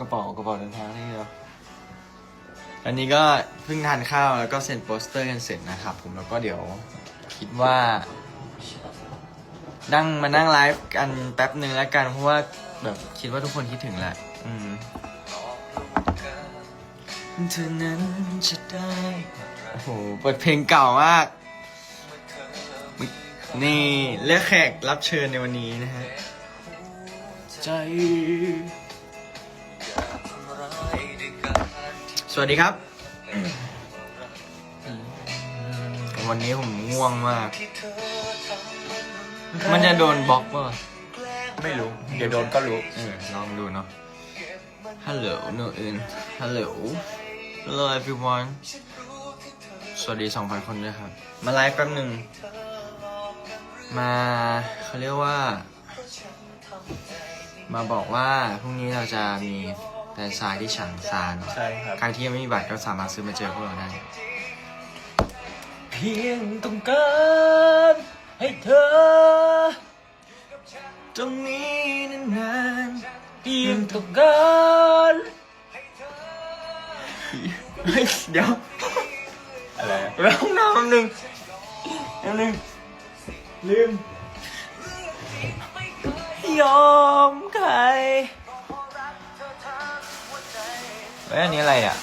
กระเป๋ากระเป๋าเดินทางนี่เนาะอันนี้ก็เพิ่งทานข้าวแล้วก็เซ็นโปสเตอร์กันเสร็จนะครับ ผมแล้วก็เดี๋ยวคิดว่านั่งมานั่งไลฟ์กันแป๊บหนึ่งแล้วกัน เพราะว่าแบบคิดว่าทุกคนคิดถึงแหละ อืมเธอนั้นจะได้โอ้โหเปิดเพลงเก่ามาก นี่และแขกรับเชิญในวันนี้นะฮะใจ สวัสดีครับ วันนี้ผมง่วงมาก มันจะโดนบล็อกป่ะไม่รู้ เดี๋ยวโดนก็รู้เออลองดูเนาะ Hello no in Hello Hello everyone สวัสดี 2,000 คนด้วยครับ มาไลฟ์แป๊บหนึ่ง มาเขาเรียกว่า มาบอกว่าพรุ่งนี้เราจะมี แฟนซายที่ฉางซานใช่ครับ ใครที่ยังไม่มีบัตรก็สามารถซื้อมาเจอพวกเราได้ เพียงต้องการให้เธอ ตรงนี้นานเพียงต้องการๆเฮ้ยเดี๋ยวอะไรอะไปห้องน้ำแป๊บหนึงแป๊บหนึงลืมยอมใคร เฮ้ยอันนี้อะไรอะ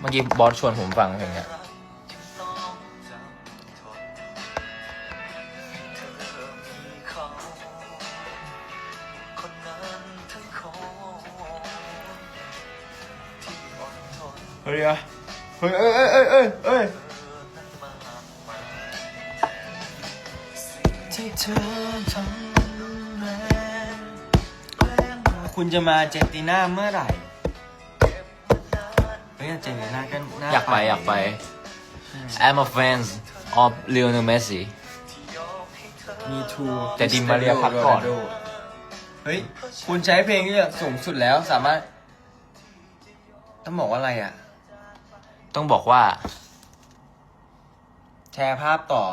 เมื่อกี้บอสชวนผมฟังเพลงเนี้ยเฮ้ยอะเฮ้ยเอ้ยเอ้ยเอ้ยเอ้ย เอ้ยที่เธอทำมาคุณจะมาเจนติน่าเมื่อไหร่เฮ้ยเจนติน่าก็น่าอยากไปอยากไป I'm a fan of Lionel Messi มีทูแต่ดิมาเรียพักก่อน เฮ้ย คุณใช้เพลงที่แบบสูงสุดแล้วสามารถ ต้องบอกว่าอะไรอะ ต้องบอกว่า แชร์ภาพต่อ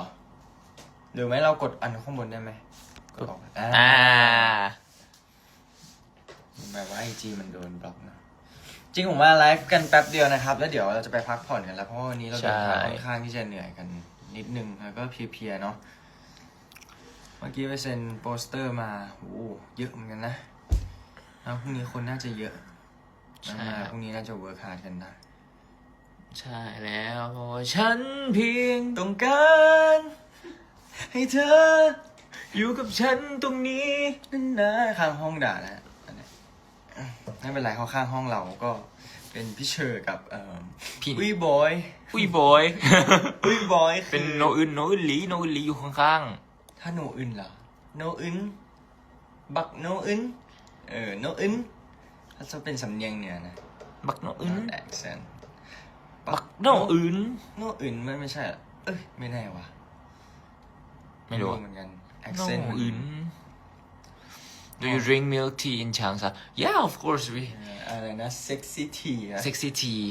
หรือไม่เรากดอันข้างบนได้ไหมกดออกอ่าอ่า แบบว่าไอจีมันโดนบล็อกนะจริงผมมาไลฟ์กันแป๊บเดียวนะครับ แล้วเดี๋ยวเราจะไปพักผ่อนกันแล้วเพราะว่าวันนี้เราเดินทางใช่ค่อนข้างที่จะเหนื่อยกันนิดนึงแล้วก็เพลียๆเนาะเมื่อกี้ไปเซ็นโปสเตอร์มาโอ้โหเยอะเหมือนกันนะแล้วพรุ่งนี้คนน่าจะเยอะใช่นะพรุ่งนี้น่าจะเวิร์คฮาร์ดกันนะ ใช่แล้วเพราะว่าฉันเพียง ต้องการ ให้เธอ อยู่กับฉันตรงนี้นานๆข้างห้องด่าแล้วอันเนี้ยไม่เป็นไรเขาข้างห้องเราก็เป็นพี่เชอร์กับเอ่อพี่ อุ้ยบอยอุ้ยบอย อุ้ยบอยคือเป็นโนอึนโนอึนหลีโนอึนหลีอยู่ข้างถ้าโนอึนเหรอโนอึนบักโนอึนเออโนอึนถ้าจะเป็นสำเนียงเนี่ยนะ ๆบักโนอึนแอคเซนบักโนอึน โนอึนมันไม่ใช่เหรอเอ้ยไม่แน่ว่ะ ไม่รู้เหมือนกัน accent อื่น Do you drink milk tea in Changsha? Yeah, of course we. อะไรนะ sexy tea sexy tea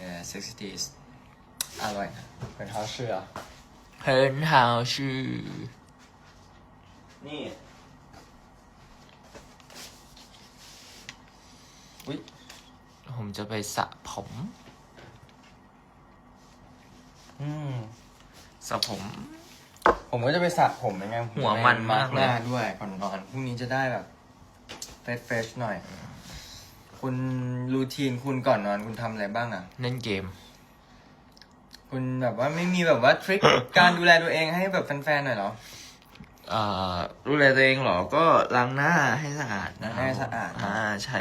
yeah sexy tea is อร่อยนะเป็นฮาวชื่ออะเพินฮาวชื่อนี่อุ้ยผมจะไปสระผมอืมสระผม ผมก็จะไปสระผมยังไงผหัวมันมากหเลยน้าด้วยก่อนนอนพรุ่งนี้จะได้แบบเฟรชเฟรชหน่อย คุณรูทีนคุณก่อนนอนคุณทำอะไรบ้างอะ เล่นเกม คุณแบบว่าไม่มีแบบว่าทริค การดูแลตัวเองให้แบบแฟนๆหน่อยเหรอเอ่อดูแลตัวเองเหรอ ก็ล้างหน้าให้สะอาดนะล้างหน้าให้สะอาดอ่าใช้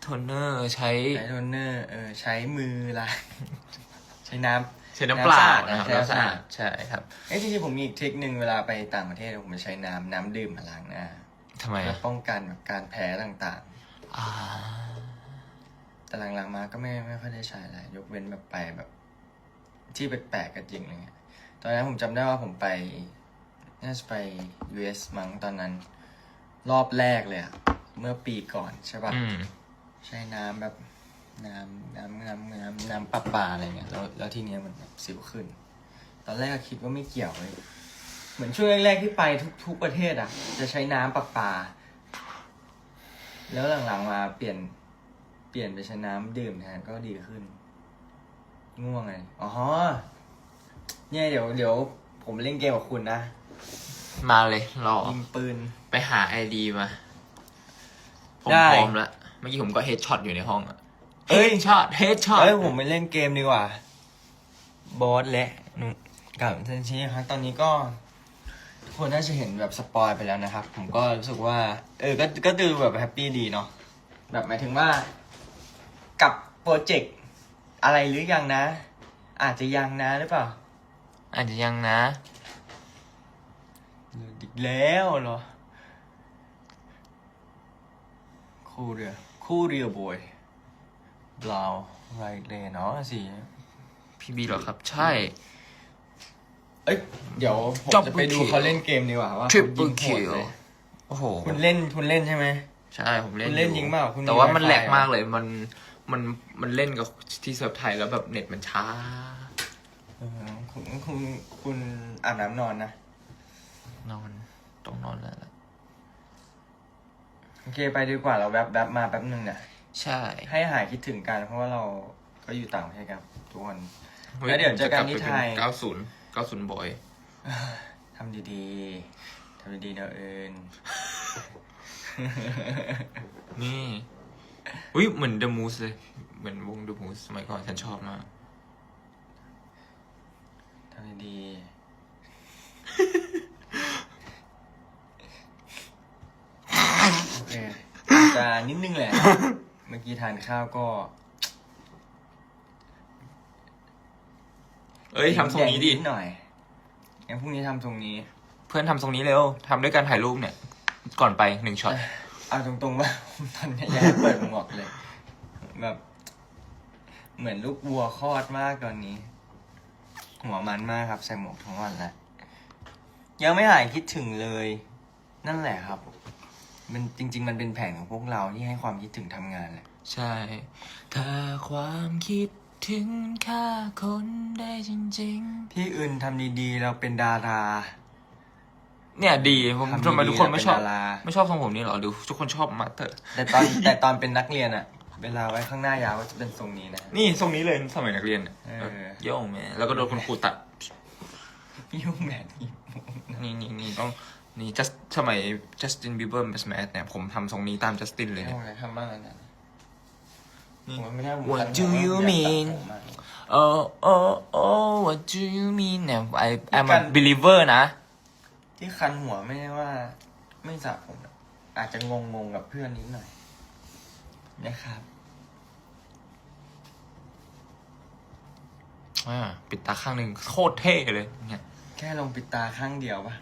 โทนเนอร์ใช้ ใช้โทนเนอร์เออใช้มือล้าง ใช้น้ำ ใช้น้ำเปล่าน้ำนะครับสะอาดน้ำสะอาดใช่ครับเอ้ยจริงๆผมมีอีกทริคหนึ่งเวลาไปต่างประเทศผมจะใช้น้ำน้ำดื่มมาล้างหน้าทำไมเพื่ออะป้องกันแบบการแพ้ต่างอ่าๆแต่หลังๆมาก็ไม่ไม่ค่อยได้ใช้แล้วยกเว้นแบบไปแบบ ที่แปลกๆกันจริงอะไรเงี้ยตอนนั้นผมจำได้ว่าผมไปน่าจะไป US มั้งตอนนั้น รอบแรกเลยอะเมื่อปีก่อนใช่ปะอืมใช้น้ำแบบ น้ำน้ำน้ำน้ำน้ำประปาอะไรเงี้ยแล้วแล้วทีเนี้ยมันแบบสิวขึ้น ตอนแรกก็คิดว่าไม่เกี่ยวเลย เหมือนช่วงแรกๆที่ไปทุกทุกประเทศอะ จะใช้น้ำประปาแล้วหลังๆมาเปลี่ยนเปลี่ยนไปใช้น้ำดื่มแทนก็ดีขึ้น ง่วงไงอ๋อเนี่ยเดี๋ยวเดี๋ยวผมเล่นเกมกับคุณนะมาเลยรอยิงปืน ไปหาไอดีมา ผมได้ พร้อมแล้ว เมื่อกี้ผมก็เฮดช็อตอยู่ในห้องอะ เอ้ยช็อตเฮดช็อตเอ้ยผมไปเล่นเกมดีกว่า บอสและหนุ่มกับเซนชิครับตอนนี้ก็ทุกคนน่าจะเห็นแบบสปอยไปแล้วนะครับ ผมก็รู้สึกว่า เออ ก็ก็ดูแบบแฮปปี้ดีเนาะแบบหมายถึงว่า กับโปรเจกต์อะไรหรือยังนะ อาจจะยังนะหรือเปล่า อาจจะยังนะอีกแล้วเหรอคู่เรือคู่เรือบอย บลาวไรเลเนาะสิพี่บีเหรอครับ ใช่ เอ้ยเดี๋ยวผม Double จะไปดู kill เขาเล่นเกมดีกว่าว่า Triple เขายิงโหด kill เลยโอ้โหคุณเล่นคุณเล่นใช่ไหมใช่ผมเล่นคุณเล่นอจริงเปล่าคุณมีแต่ว่ามัน Wi-Fi แหลกมากเลยมันมันมันเล่นกับที่เซิร์ฟไทยแล้วแบบเน็ตมันช้าเออคุณคุณคุณอาบน้ำนอนนะ นอนต้องนอนแล้วล่ะโอเคไปดีกว่าเราแวบแวบมาแป๊บนึงเนี่ย ใช่ ให้หายคิดถึงกัน เพราะว่าเราก็อยู่ต่างประเทศครับทุกคน แล้วเดี๋ยวเจอกันที่ไทย เก้าศูนย์เก้าศูนย์บอยทำดีๆทำดีๆเนอะเอิญนี่อุ้ยเหมือนเดอะมูสเลย เหมือนวงเดอะมูสสมัยก่อนฉันชอบมากทำดีๆโอเคอาจจะนิดนึงแหละ เมื่อกี้ทานข้าวก็ เอ้ยทำทรงนี้ดิแดงๆหน่อยงั้นพรุ่งนี้ทำทรงนี้ เพื่อนทำทรงนี้เร็วทำด้วยการถ่ายรูปเนี่ย ก่อนไปหนึ่งช็อต เอาตรงๆว่าตอนนี้อยากให้เปิดหมวกเลย แบบ เหมือนลูกวัวคลอดมากตอนนี้ หัวมันมากครับ ใส่หมวกทั้งวันแล้วยังไม่หายคิดถึงเลย นั่นแหละครับ มันจริง ๆ มันเป็นแผนของพวกเราที่ให้ความคิดถึงทำงานแหละ ใช่ ถ้าความคิดถึงค่าคนได้จริงพี่อื่นทำดีๆ เราเป็นดาราๆ เนี่ยดีผมทำดีๆทำไมทุกคนไม่ชอบเป็นดาราไม่ชอบทรงผมนี่หรอหรือทุกคนชอบมาเตอร์แต่ตอนแต่ตอนเป็นนักเรียนอะเวลาไว้ข้างหน้ายาวก็จะเป็นทรงนี้นะ นี่ทรงนี้เลยสมัยนักเรียนเนี่ยเออ โย่งแม่แล้วก็โดนคุณครูตัดยุ่งแบบนี้นี่นี่นี่ต้อง นี่จัสสมัยจัสตินบีเบอร์สแมทเนี่ยผมทำทรงนี้ตามจัสตินเลยทำอะไรทำบ้างนะนี่ ผมไม่ได้ผม What คัน do หัว you ผมอยากตัด mean? ผมมาก oh oh oh what do you mean เนี่ย I I'm กั a น believer นะ ที่คันหัวไม่ได้ว่า ไม่สระผมอะอาจจะงงๆกับเพื่อนนิดหน่อยนะครับ อ่าปิดตาข้างหนึ่งโคตรเท่เลยเนี่ยแค่ลงปิดตาข้างเดียวปะ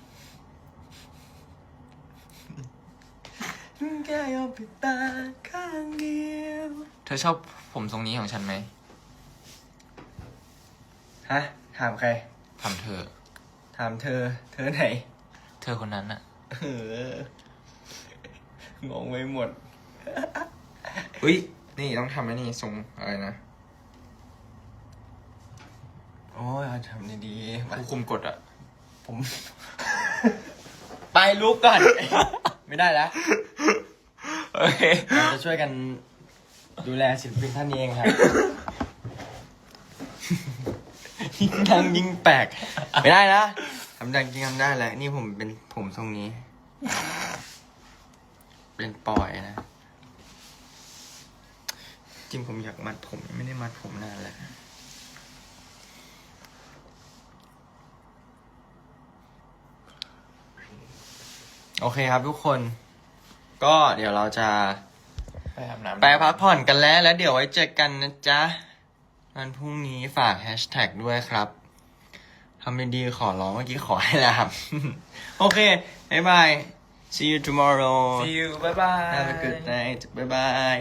แค่ยอมปิดตาข้างเดียวเธอชอบผมทรงนี้ของฉันไหมฮะถามใครทำเธอ ถามเธอ เธอไหน เธอคนนั้นอะเอองงไปหมดอุ้ย นี่ต้องทำไอ้นี่ทรงอะไรนะ โอ้ยเอาทำดีๆมาผู้คุมกฎอะผม ไปลุกก่อน ไม่ได้แล้ว โอเค เราจะช่วยกันดูแลศิลปินท่านนี้เองครับ ยิ่งดังยิ่งแปลก ไม่ได้นะทำดังจริงทำได้แหละ นี่ผมเป็นผมทรงนี้ เป็นปล่อยนะ จริงผมอยากมัดผม ไม่ได้มัดผมนานแล้ว โอเคครับทุกคน ก็เดี๋ยวเราจะไปอาบน้ำไปพักผ่อนกันแล้ว แล้วเดี๋ยวไว้เจอกันนะจ๊ะ วันพรุ่งนี้ฝากแฮชแท็กด้วยครับทำเป็นดีขอร้องเมื่อกี้ขอให้แล้วครับ โอเค บ๊ายบาย see you tomorrow See you bye bye have a good night บ๊ายบาย